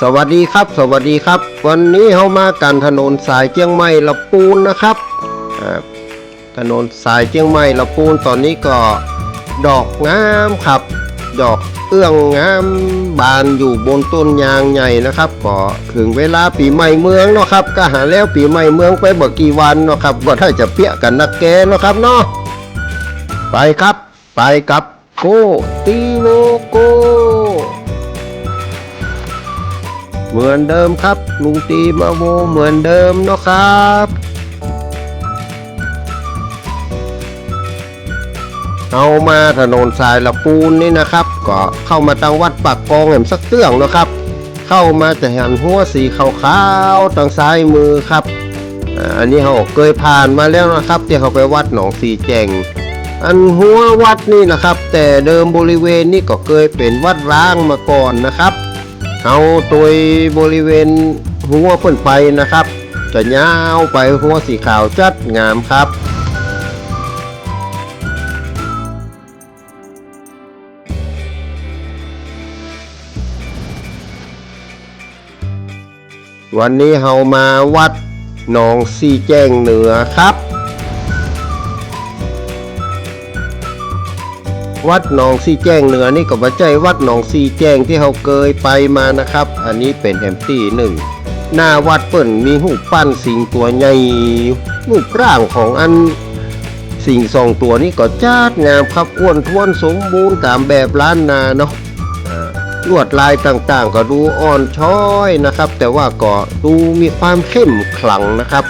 สวัสดีครับ สวัสดีครับ วันนี้เรามากันถนนสายเชียงใหม่ละปูนนะครับถนนสายเชียงใหม่ละปูนตอนนี้ก็ดอกงามครับ ดอกเอื้องงามบานอยู่บนต้นยางใหญ่นะครับก็ถึงเวลาปีใหม่เมืองเนาะครับ ก็หาแล้วปีใหม่เมืองไปบ่กี่วันเนาะครับ ก็ถ้าจะเปียกันนักแกเนาะครับเนาะไปครับ ไปกับโกตีโวโก เหมือนเดิมครับ ลุงตีมาโวเหมือนเดิมเนาะครับเอามาถนนสายละปูนนี่นะครับ ก็เข้ามาตังวัดปากกองแหมสักเตื้องเนาะครับ เข้ามาจะเห็นหัวสีขาวๆทางซ้ายมือครับอันนี้เขาเคยผ่านมาแล้วนะครับที่เขาไปวัดหนองสีแจงอันหัววัดนี่นะครับ แต่เดิมบริเวณนี่ก็เคยเป็นวัดร้างมาก่อนนะครับ เอาโดยบริเวณหัวเพิ่นไปนะครับ จะยาวไปหัวสีขาวจัดงามครับวันนี้เฮามาวัดหนองซีแจ้งเหนือครับ วัดหนองซีแจ้งเหนือนี่ก็บ่ใจวัดหนองซีแจ้งที่เขาเคยไปมานะครับ อันนี้เป็นแฮมตี้หนึ่งหน้าวัดเปิ่นมีหูปั้นสิงตัวใหญ่รูปร่างของอันสิงสองตัวนี้ก็จัดงามครับอ้วนท้วนสมบูรณ์ตามแบบล้านนาเนาะลวดลายต่างๆ ก็ดูอ่อนช้อยนะครับ แต่ว่าก็ดูมีความเข้มขลังนะครับ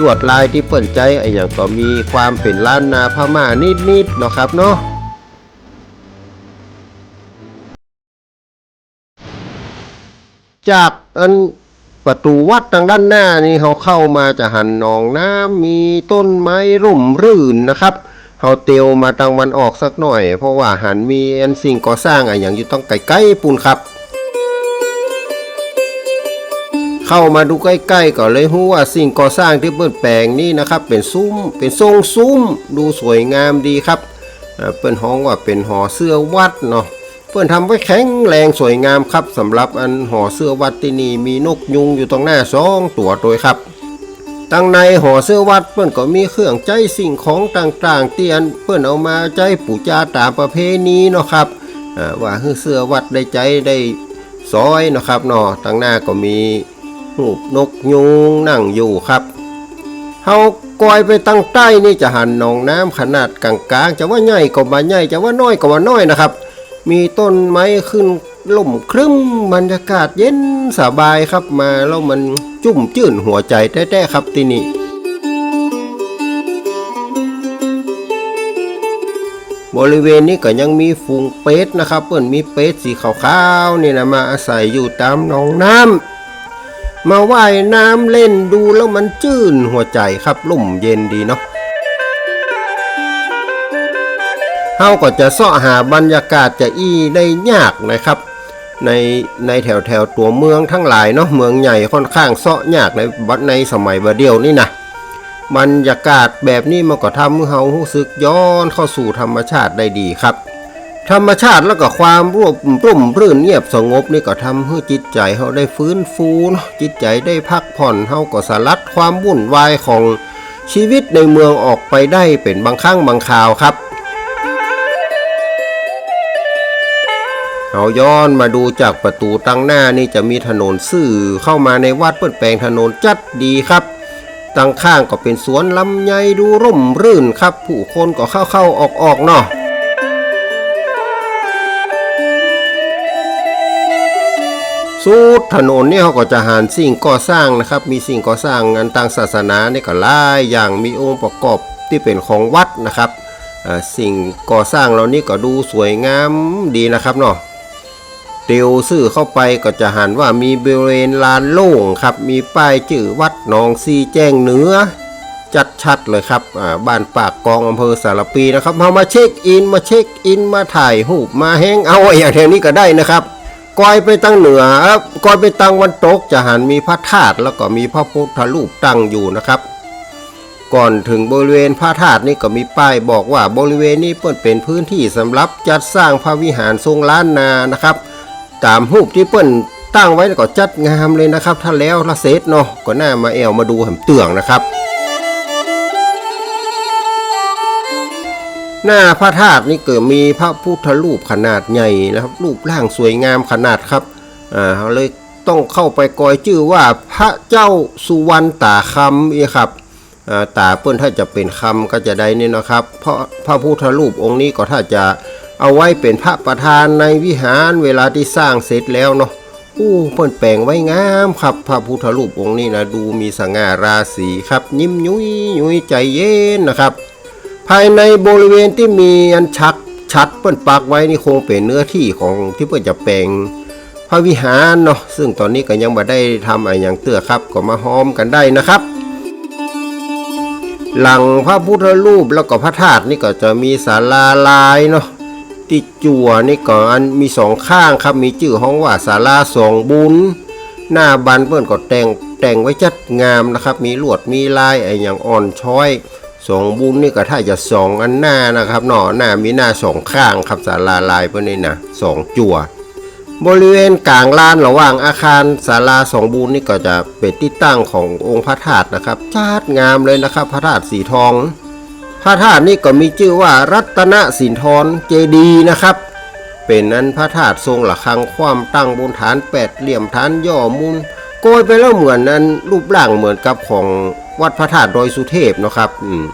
ลวดลายที่เปิ่นใจไอ้อย่างก็มีความเป็นล้านนาพม่านิดๆเนาะครับเนาะ จากอันประตูวัดทางด้านหน้านี่เขาเข้ามาจะหันหนองน้ำมีต้นไม้ร่มรื่นนะครับเขาเตียวมาทางวันออกสักหน่อย เพราะว่าหันมีอันสิ่งก่อสร้างอะอย่างอยู่ต้องใกล้ๆปูนครับ เข้ามาดูใกล้ๆก็เลยรู้ว่าสิ่งก่อสร้างที่เปิดแปลงนี่นะครับ เป็นซุ้มเป็นทรงซุ้มดูสวยงามดีครับเปิ้นฮ้องว่าเป็นหอเสื้อวัดเนาะ เพื่อนทำไว้แข็งแรงสวยงามครับสำหรับอันห่อเสื้อวัดที่นี่มีนกยุงอยู่ตรงหน้าสองตัวโดยครับตั้งในห่อเสื้อวัดเพื่อนก็มีเครื่องใจสิ่งของต่างๆที่อันเพื่อนเอามาใจปู่จาตามประเพณีเนาะครับอ่าว่าเสื้อวัดได้ใจได้ซอยเนาะครับเนาะตั้งหน้าก็มีหูปนกยุงนั่งอยู่ครับเฮากอยไปตั้งใต้นี่จะหันหนองน้ำขนาดกลางๆจะว่าใหญ่ก็มาใหญ่จะว่าน้อยก็ว่าน้อยนะครับ มีต้นไม้ขึ้นล่มครึ้มบรรยากาศเย็นสบายครับมาแล้วมันจุ่มจื่นหัวใจแท้ๆครับที่นี่บริเวณนี้ก็ยังมีฝูงเป็ดนะครับเปิ้นมีเป็ดสีขาวๆนี่นะมาอาศัยอยู่ตามหนองน้ำมาว่ายน้ำเล่นดูแล้วมันจื่นหัวใจครับล่มเย็นดีเนาะ เฮาก็จะเสาะหาบรรยากาศจะอี้ได้ยากนะครับ ในในแถวแถวตัวเมืองทั้งหลายเนาะเมืองใหญ่ค่อนข้างเสาะยากในบัดในสมัยบัดเดียวนี่นะบรรยากาศแบบนี้มันก็ทำให้เฮารู้สึกย้อนเข้าสู่ธรรมชาติได้ดีครับ ธรรมชาติแล้วก็ความรวบร่มรื่นเงียบสงบนี่ก็ทำให้จิตใจเฮาได้ฟื้นฟูเนาะจิตใจได้พักผ่อนเฮาก็สลัดความวุ่นวายของชีวิตในเมืองออกไปได้เป็นบางครั้งบางคราวครับ เอาย้อนมาดูจากประตูตั้งหน้านี่จะมีถนนสื่อเข้ามาในวัดเปิดแปลงถนนจัดดีครับ ตั้งข้างก็เป็นสวนลำไยดูร่มรื่นครับ ผู้คนก็เข้าเข้าออกออกๆเนาะสุดถนนนี่เขาก็จะหารสิ่งก่อสร้างนะครับ มีสิ่งก่อสร้างงานทางศาสนาเนี่ก็หลายอย่างมีองค์ประกอบที่เป็นของวัดนะครับสิ่งก่อสร้างเหล่านี้ก็ดูสวยงามดีนะครับเนาะ ตียวซื่อเข้าไปก็จะหันว่ามีบริเวณลานโล่งครับ มีป้ายชื่อวัดหนองซีแจ้งเหนือจัดชัดเลยครับบ้านปากกองอำเภอสารปีนะครับเอามาเช็คอินมาเช็คอินมาถ่ายรูปมาแฮงเอาอย่างแถวนี้ก็ได้นะครับก้อยไปตั้งเหนือก้อยไปตั้งวันตกจะหันมีพระธาตุแล้วก็มีพระพุทธรูปตั้งอยู่นะครับ ก่อนถึงบริเวณพระธาตุนี่ก็มีป้ายบอกว่าบริเวณนี้เปิดเป็นพื้นที่สำหรับจัดสร้างพระวิหารทรงล้านนานะครับ ตามรูปที่เปิ้นตั้งไว้ก็จัดงามเลยนะครับ ถ้าแล้วละเสร็จเนาะก็น่ามาแอวมาดูแหมเตืองนะครับ หน้าพระธาตุนี่เกิดมีพระพุทธรูปขนาดใหญ่นะครับ รูปร่างสวยงามขนาดครับอ่าเลยต้องเข้าไปกอยชื่อว่าพระเจ้าสุวรรณตาคำอีครับตาเปิ้นถ้าจะเป็นคำก็จะได้นี่นะครับ เพราะพระพุทธรูปองค์นี้ก็ถ้าจะ เอาไว้เป็นพระประธานในวิหารเวลาที่สร้างเสร็จแล้วเนาะอู้เปิ้นแปลงไว้งามครับ พระพุทธรูปองค์นี้นะดูมีสง่าราศีครับ ยิ้มยุ้ยยุ้ยใจเย็นนะครับ ภายในบริเวณที่มีอันชักชัดเปิ้นปักไว้นี่คงเป็นเนื้อที่ของที่เปิ้นจะแปลงพระวิหารเนาะซึ่งตอนนี้ก็ยังม่ได้ทำอะไรอย่างเตื้อครับ ก็มาหอมกันได้นะครับ หลังพระพุทธรูปแล้วก็พระธาตุนี่ก็จะมีศาลาลายเนาะ ที่จั่วนี่ก็อันมีสองข้างครับมีชื่อห้องว่าศาลาสองบุญ หน้าบันเปิ้นก็แต่งแต่งไว้จัดงามนะครับ มีลวดมีลายไอ้อย่างอ่อนช้อยสองบุญนี่ก็ถ้าจะสองอันหน้านะครับเนาะหน้ามีหน้าสองข้างครับศาลาลายเพื่อนนี่นะสองจั่วบริเวณกลางลานระหว่างอาคารศาลาสองบุญนี่ก็จะเป็นที่ตั้งขององค์พระธาตุนะครับจัดงามเลยนะครับ พระธาตุสีทอง พระธาตุนี่ก็มีชื่อว่ารัตนสินทรเจดีนะครับ เป็นนั้นพระธาตุทรงระฆังความตั้งบนฐานแปดเหลี่ยมฐานย่อมุมโกยไปแล้วเหมือนนั้นรูปร่างเหมือนกับของวัดพระธาตุดอยสุเทพนะครับอืม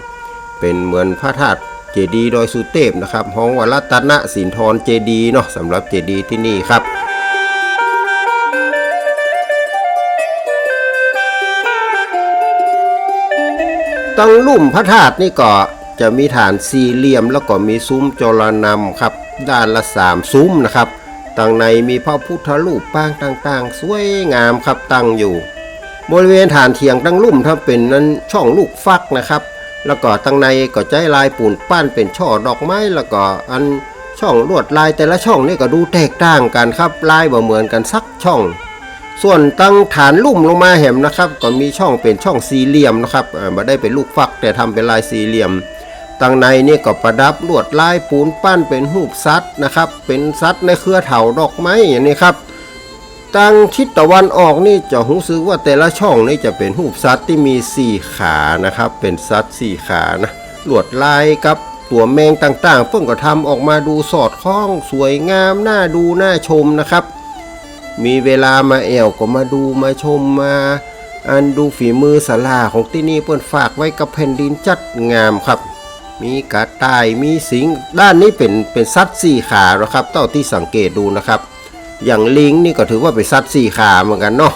เป็นเหมือนพระธาตุเจดีดอยสุเทพนะครับห้องวรัตนสินทรเจดีเนาะสำหรับเจดีที่นี่ครับตั้งลุ่มพระธาตุนี่ก็ จะมีฐานสี่เหลี่ยมแล้วก็มีซุ้มจรนำครับ ด้านละสามซุ้มนะครับตั้งในมีพระพุทธรูปปางต่างๆ สวยงามครับตั้งอยู่ บริเวณฐานเทียงตั้งลุ่มถ้าเป็นนั้นช่องลูกฟักนะครับ แล้วก็ตั้งในก็ใจลายปูนปั้นเป็นช่อดอกไม้แล้วก็อันช่องลวดลายแต่ละช่องนี่ก็ดูแตกต่างกันครับลายบ่เหมือนกันสักช่อง ส่วนตั้งฐานลุ่มลงมาแหมนะครับ ก็มีช่องเป็นช่องสี่เหลี่ยมนะครับอ่าไม่ได้เป็นลูกฟักแต่ทำเป็นลายสี่เหลี่ยม ตั้งในนี่ก็ประดับลวดลายปูนปั้นเป็นรูปสัตว์นะครับ เป็นสัตว์ในเครือเถาดอกไม้อย่างนี้ครับตั้งทิศตะวันออกนี่จะรู้สึกว่าแต่ละช่องนี่จะเป็นรูปสัตว์ที่มีสี่ขานะครับ เป็นสัตว์สี่ขานะลวดลายกับตัวแมงต่างๆ เพิ่งก็ทำออกมาดูสอดคล้องสวยงามน่าดูน่าชมนะครับ มีเวลามาแอวก็มาดูมาชมมา อันดูฝีมือสลาของที่นี่เปิ้นฝากไว้กับแผ่นดินจัดงามครับ มีกระต่ายมีสิงด้านนี้เป็นเป็นสัตว์สี่ขานะครับเต้าที่สังเกตดูนะครับ อย่างลิงนี่ก็ถือว่าเป็นสัตว์สี่ขาเหมือนกันเนาะ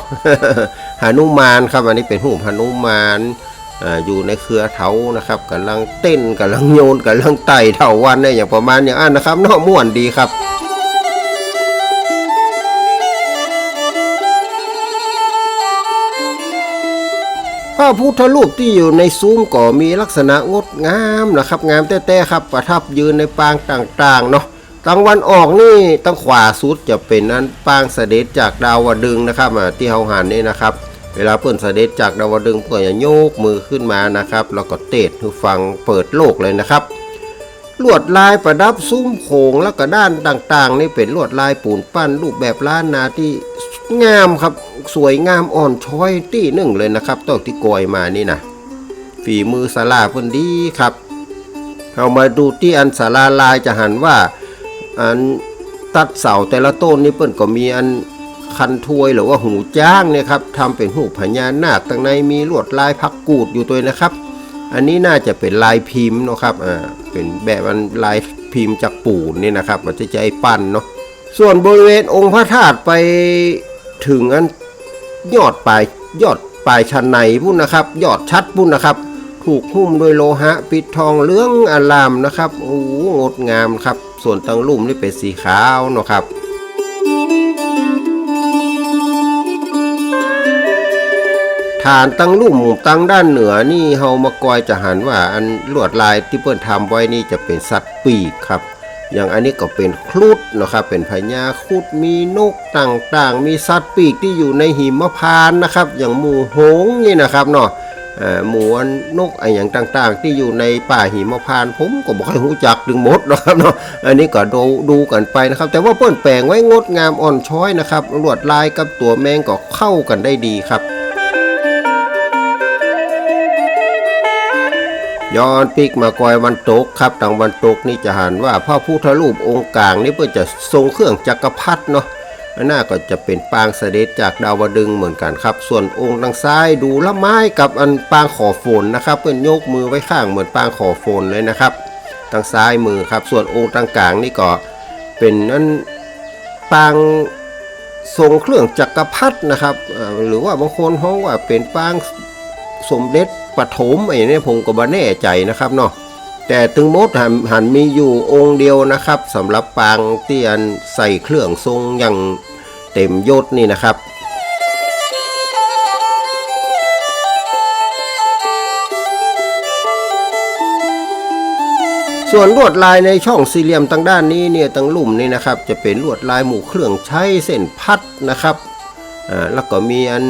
หนุมานครับอันนี้เป็นหูปหนุมานออยู่ในเครือเถานะครับกำลังเต้นกำลังโยนกำลังไต่เถาวันเนี่ยอย่างประมาณอย่างนั้นนะครับเนาะม่วนดีครับ พระพุทธรูปที่อยู่ในซุ้มก็มีลักษณะงดงามนะครับ งามแต้ๆครับ ประทับยืนในปางต่างๆเนาะทางวันออกนี่ตั้งขวาสุดจะเป็นนั้นปางเสด็จจากดาวดึงนะครับอ่าที่เฮาหันนี่นะครับ เวลาเปิ้นเสด็จจากดาวดึงส์เปิ้นจะโยกมือขึ้นมานะครับ แล้วก็เตะคือฟังเปิดโลกเลยนะครับลวดลายประดับซุ้มโขงแล้วก็ด้านต่างๆ นี่เป็นลวดลายปูนปั้นรูปแบบล้านนาที่ งามครับสวยงามอ่อนช้อยที่หนึ่งเลยนะครับต้นที่โกยมานี่นะฝีมือสาลาเพิ่นดีครับเอามาดูที่อันสาลาลายจะหันว่าอันตัดเสาแต่ละต้นนี่เปิ้นก็มีอันคันทวยหรือว่าหูจ้างเนี่ยครับทำเป็นหูพญานาคตั้งในมีลวดลายพักกูดอยู่ตัวนะครับ อันนี้น่าจะเป็นลายพิมพ์เนาะครับอ่าเป็นแบบอันลายพิมพ์จากปูนนี่นะครับมันจะใจปั้นเนาะส่วนบริเวณองค์พระธาตุไป ถึงอันยอดปลายยอดปลายชั้นในพุ่นนะครับ ยอดชัดพุ่นนะครับ ถูกหุ้มด้วยโลหะ ปิดทองเหลืองอลามนะครับโอ้โหงดงามครับ ส่วนตังลุ่มนี่เป็นสีขาวนะครับฐานตั้งลุ่มตั้งด้านเหนือนี่เฮามากอยจะหันว่าอันลวดลายที่เปิ้นทำไว้นี่จะเป็นสัตว์ปีกครับ อย่างอันนี้ก็เป็นครุฑนะครับเป็นพญาครุฑมีนกต่างๆ มีสัตว์ปีกที่อยู่ในหิมพานนะครับ อย่างหมูหงนี่นะครับเนาะหมูนนกไออย่างต่างๆ ที่อยู่ในป่าหิมพานผมก็บอกให้รู้จักดึงหมดนะครับเนาะอันนี้ก็ดูดูกันไปนะครับ แต่ว่าเปิ้นแปลงไว้งดงามอ่อนช้อยนะครับลวดลายกับตัวแมงก็เข้ากันได้ดีครับ ย้อนปิกมากอยวันตกครับทางวันตกนี่จะหันว่าพระพุทธรูปองค์กลางนี่เพื่อจะทรงเครื่องจักรพรรดิเนาะนหน้าก็จะเป็นปางเสด็จจากดาวดึงเหมือนกันครับ ส่วนองค์ทางซ้ายดูละไม้กับอันปางขอฝนนะครับ เพื่อนยกมือไว้ข้างเหมือนปางขอฝนเลยนะครับทางซ้ายมือครับ ส่วนองค์ทางกลางนี่ก็เป็นนั่นปางทรงเครื่องจักรพรรดินะครับ หรือว่าบางคนฮ้องว่าเป็นปาง สมเด็จปฐมไอ้นี่ผมก็บ่แน่ใจนะครับเนาะแต่ถึงมดหันหันมีอยู่องค์เดียวนะครับสำหรับปางเตียนใส่เครื่องทรงอย่างเต็มยศนี่นะครับส่วนลวดลายในช่องสี่เหลี่ยมทางด้านนี้เนี่ยทางลุ่มนี่นะครับ จะเป็นลวดลายหมู่เครื่องใช้เส้นพัดนะครับอ่าแล้วก็มีอัน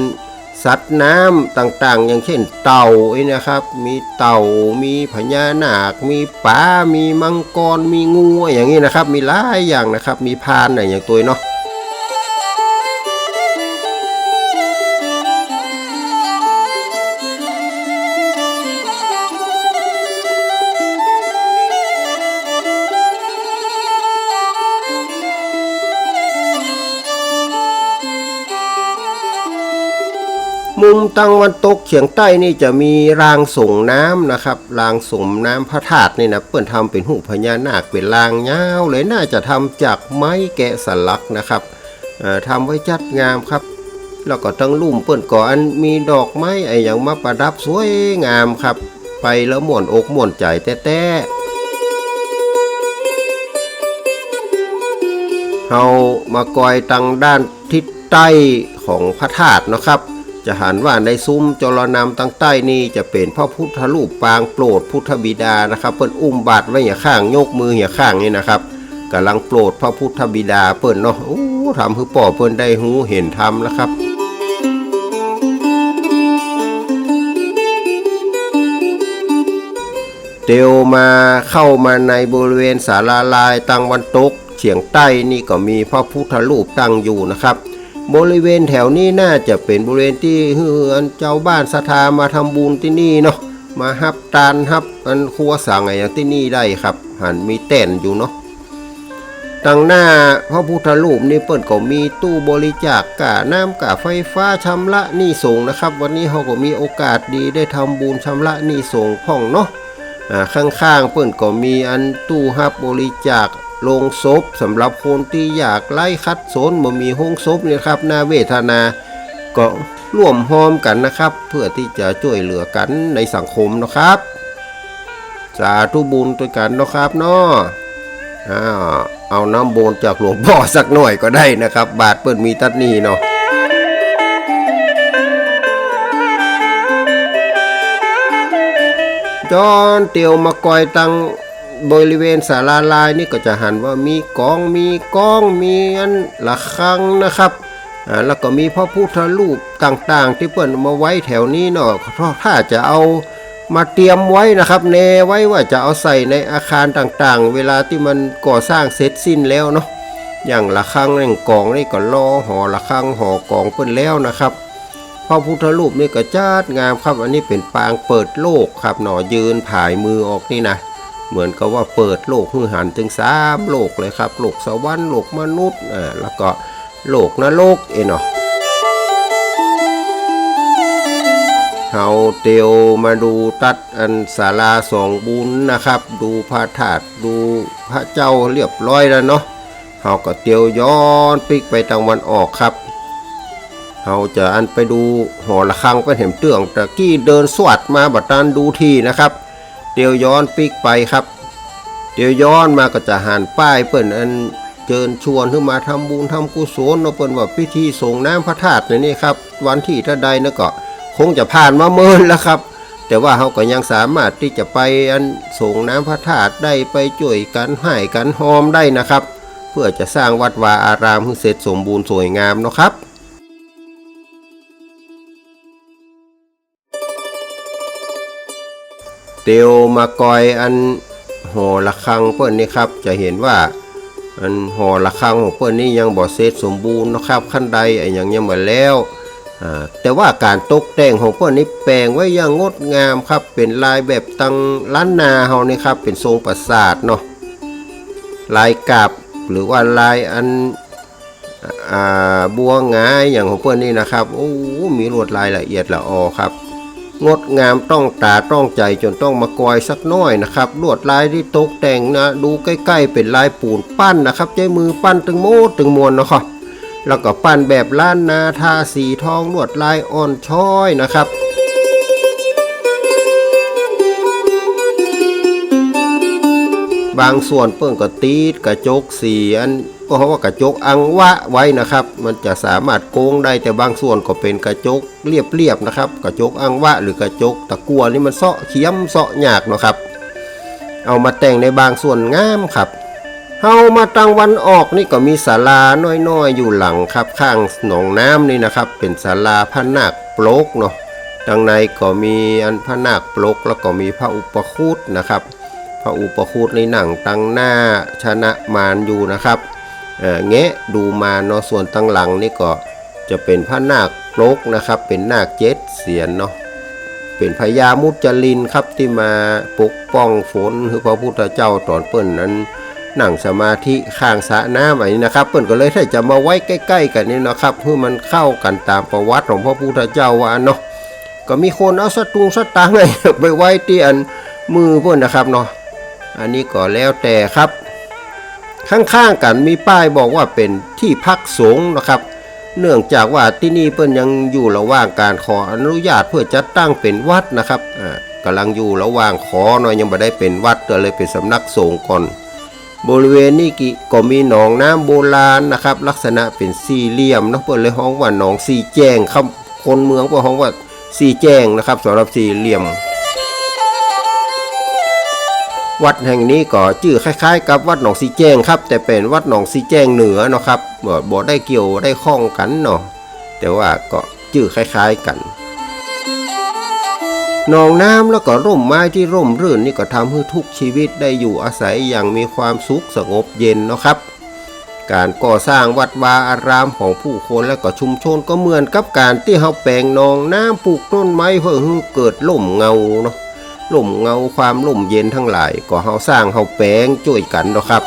สัตว์น้ำต่างๆ อย่างเช่นเต่าไอ้นะครับ มีเต่ามีพญานาค มีปลามีมังกรมีงูอย่างนี้นะครับ มีหลายอย่างนะครับ มีพานอะไรอย่างตัวเนาะ ตังวันตกเฉียงใต้นี่จะมีรางส่งน้ำนะครับ รางส่งน้ำพระธาตุนี่นะเปิ้นทำเป็นหูพญานาคเป็นรางยาวเลยน่าจะทำจากไม้แกะสลักนะครับเอ่อทำไว้จัดงามครับ แล้วก็ตั้งลุ่มเปิ้นก่ออันมีดอกไม้ไอ้อย่างมาประดับสวยงามครับ ไปแล้วม่วนอกม่วนใจแต้ๆเรามากอยตังด้านทิศใต้ของพระธาตุนะครับ จะหันว่าในซุ้มจรนำตั้งใต้นี่จะเป็นพระพุทธรูปปางโปรดพุทธบิดานะครับ เปิ้นอุ้มบาทไว้อย่าข้างยกมืออย่าข้างนี่นะครับกำลังโปรดพระพุทธบิดาเปิ้นเนาะโอ้ทำให้ป่อเปิ้นได้หูเห็นธรรมแล้วครับเตียวมาเข้ามาในบริเวณศาลาลายตังวันตกเฉียงใต้นี่ก็มีพระพุทธรูปตั้งอยู่นะครับ บริเวณแถวนี้น่าจะเป็นบริเวณที่เฮือนเจ้าบ้านศรัทธามาทำบุญที่นี่เนาะมาฮับตานฮับอันครัวสั่งอะไรอย่างที่นี่ได้ครับ หันมีเต้นอยู่เนาะตังหน้าพระพุทธรูปนี่เปิดก็มีตู้บริจาคกาน้ำกาไฟฟ้าชำระหนี้ส่งนะครับ วันนี้เขาก็มีโอกาสดีได้ทำบุญชำระหนี้ส่งพ่องเนาะอ่าข้างๆเปิ้นก็มีอันตู้ฮับบริจาค ลงศพสำหรับคนที่อยากไล่คัดสนบ่มีห้องศพเนี่ยครับนาเวทนา ก็ร่วมหอมกันนะครับ เพื่อที่จะช่วยเหลือกันในสังคมนะครับสาธุบุญด้วยกันนะครับเนาะเอาน้ำโบนจากหลวงพ่อสักหน่อยก็ได้นะครับ บาทเปิ้นมีตัดนี้เนาะจอนเตียวมากอยตัง บริเวณศาลาลายนี่ก็จะหันว่ามีกองมีกองมีอันละครังนะครับอ่าแล้วก็มีพระพุทธรูปต่างๆ ที่เปิ้นเอามาไว้แถวนี้เนาะเพราะถ้าจะเอามาเตรียมไว้นะครับเนไว้ว่าจะเอาใส่ในอาคารต่างๆ เวลาที่มันก่อสร้างเสร็จสิ้นแล้วเนาะอย่างละครังหนึ่งกองนี่ก็รอหอละครังหอกองเปิ้นแล้วนะครับพระพุทธรูปนี่ก็จัดงามครับอันนี้เป็นปางเปิดโลกครับหนอยืนผายมือออกนี่นะ เหมือนกับว่าเปิดโลกหือหันถึงสามโลกเลยครับ โลกสวรรค์โลกมนุษย์อ่าแล้วก็โลกนรกเองเนาะเฮาเตียวมาดูตัดอันศาลาสองบุญนะครับ ดูพระธาตุดูพระเจ้าเรียบร้อยแล้วเนาะเฮาก็เตียวย้อนปิกไปทางวันออกครับเราจะอันไปดูหอระฆังไปเห็นเตืองตะกี้เดินสวัดมาบัดนั้นดูทีนะครับ เตียวย้อนปิกไปครับเตียวย้อนมาก็จะหันป้ายเปิ้นอันเชิญชวนขึ้นมาทำบุญทำกุศลเนาะเปิ้นว่าพิธีส่งน้ำพระธาตุในนี่ครับ วันที่ถ้าใดนะก็คงจะผ่านมาเมินแล้วครับ แต่ว่าเขาก็ยังสามารถที่จะไปอันส่งน้ำพระธาตุได้ไปช่วยกันให้กันหอมได้นะครับ เพื่อจะสร้างวัดวาอารามให้เสร็จสมบูรณ์สวยงามเนาะครับ เตียวมากอยอันหอระฆังเปิ้นนี่ครับ จะเห็นว่าอันหอระฆังของเปิ้นนี่ยังบ่เสร็จสมบูรณ์นะครับขั้นใดไอ้ยังยังบ่แล้วแต่ว่าการตกแต่งของเปิ้นนี่แปลงไว้อย่างงดงามครับ เป็นลายแบบตังล้านนาเฮานี่ครับ เป็นทรงปราสาทเนาะลายกาบหรือว่าลายอันอบัวงายอย่างของเปิ้นนี่นะครับโอ้ มีลวดลายละเอียดละออครับ งดงามต้องตาต้องใจจนต้องมากอยสักน้อยนะครับลวดลายที่ตกแต่งนะดูใกล้ ๆ เป็นลายปูนปั้นนะครับ ใช้มือปั้นตึงโมดตึงมวนนะครับแล้วก็ปั้นแบบล้านนาทาสีทองลวดลายอ่อนช้อยนะครับบางส่วนเปิ้งก็ตีดกระจกสีอัน ก็เพราะว่ากระจกอังวะไว้นะครับ มันจะสามารถโกงได้แต่บางส่วนก็เป็นกระจกเรียบๆนะครับ กระจกอังวะหรือกระจกตะกัวนี่มันเซาะเขียมเซาะหยากเนาะครับ เอามาแต่งในบางส่วนงามครับเฮามาตังวันออกนี่ก็มีศาลาน้อยๆ อยู่หลังครับ ข้างหนองน้ำนี่นะครับ เป็นศาลาพระนาคปลกเนาะดังในก็มีอันพระนาคปลกแล้วก็มีพระอุปคุตนะครับ พระอุปคุตในหนังตั้งหน้าชนะมารอยู่นะครับ แงะดูมาเนาะส่วนตั้งหลังนี่ก็จะเป็นพระนาคปลกนะครับ เป็นนาคเจ็ดเสียนเนาะเป็นพญามุจลินครับที่มาปกป้องฝนคือพระพุทธเจ้าตอนเปิ้นนั้นนั่งสมาธิข้างสระน้ำอันนี้นะครับ เปิ้นก็เลยถ้าจะมาไว้ใกล้ ๆ กันนี่นะครับเพื่อมันเข้ากันตามประวัติของพระพุทธเจ้าว่าเนาะก็มีคนเอาสตุงสตางค์ไปไว้ที่อันมือเพิ่นนะครับเนาะอันนี้ก็แล้วแต่ครับ ข้างๆกันมีป้ายบอกว่าเป็นที่พักสงฆ์นะครับ เนื่องจากว่าที่นี่เพิ่นยังอยู่ระหว่างการขออนุญาตเพื่อจัดตั้งเป็นวัดนะครับอ่ากำลังอยู่ระหว่างขอนาะยังไม่ได้เป็นวัดก็เลยเป็นสำนักสงฆ์ก่อน บริเวณนี้กิก็มีหนองน้ำโบราณนะครับ ลักษณะเป็นสี่เหลี่ยมนะเพิ่นเลยฮ้องว่าหนองสี่แจงครับคนเมืองก็ฮ้องว่าสี่แจงนะครับสำหรับสี่เหลี่ยม วัดแห่งนี้ก็ชื่อคล้ายๆ กับวัดหนองสีแจ้งครับ แต่เป็นวัดหนองสีแจ้งเหนือเนาะครับบ่บ่ได้เกี่ยวได้ข้องกันเนาะแต่ว่าก็ชื่อคล้ายๆกันหนองน้ำแล้วก็ร่มไม้ที่ร่มรื่นนี่ก็ทำให้ทุกชีวิตได้อยู่อาศัยอย่างมีความสุขสงบเย็นนะครับ การก่อสร้างวัดวาอารามของผู้คนและก็ชุมชนก็เหมือนกับการที่เขาแปลงหนองน้ำปลูกต้นไม้เพื่อให้เกิดล่มเงาเนาะ ล่มเงาความล่มเย็นทั้งหลายก็เฮาสร้างเฮาแปลงช่วยกันเนาะครับ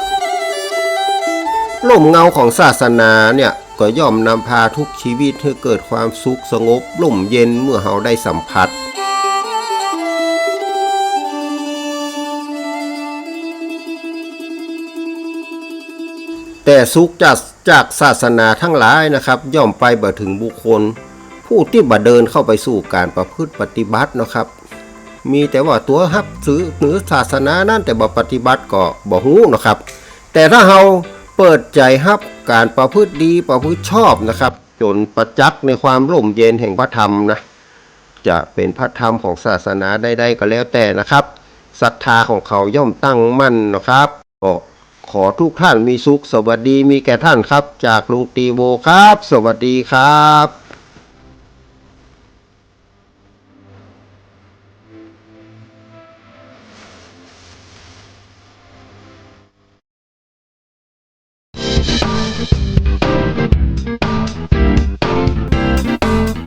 ล่มเงาของศาสนาเนี่ยก็ย่อมนำพาทุกชีวิตให้เกิดความสุขสงบล่มเย็นเมื่อเฮาได้สัมผัสแต่สุขจากจากศาสนาทั้งหลายนะครับ ย่อมไปบ่ถึงบุคคล ผู้ที่บ่เดินเข้าไปสู่การประพฤติปฏิบัตินะครับ มีแต่ว่าตัวฮับถือหรือศาสนานั่นแต่บ่ปฏิบัติก็บ่ฮู้นะครับ แต่ถ้าเราเปิดใจฮับการประพฤติดีประพฤติชอบนะครับ จนประจักษ์ในความร่มเย็นแห่งพระธรรมนะจะเป็นพระธรรมของศาสนาใดๆก็แล้วแต่นะครับศรัทธาของเขาย่อมตั้งมั่นนะครับก็ขอทุกท่านมีสุขสวัสดีมีแก่ท่านครับ จากลุงตีโบครับ สวัสดีครับ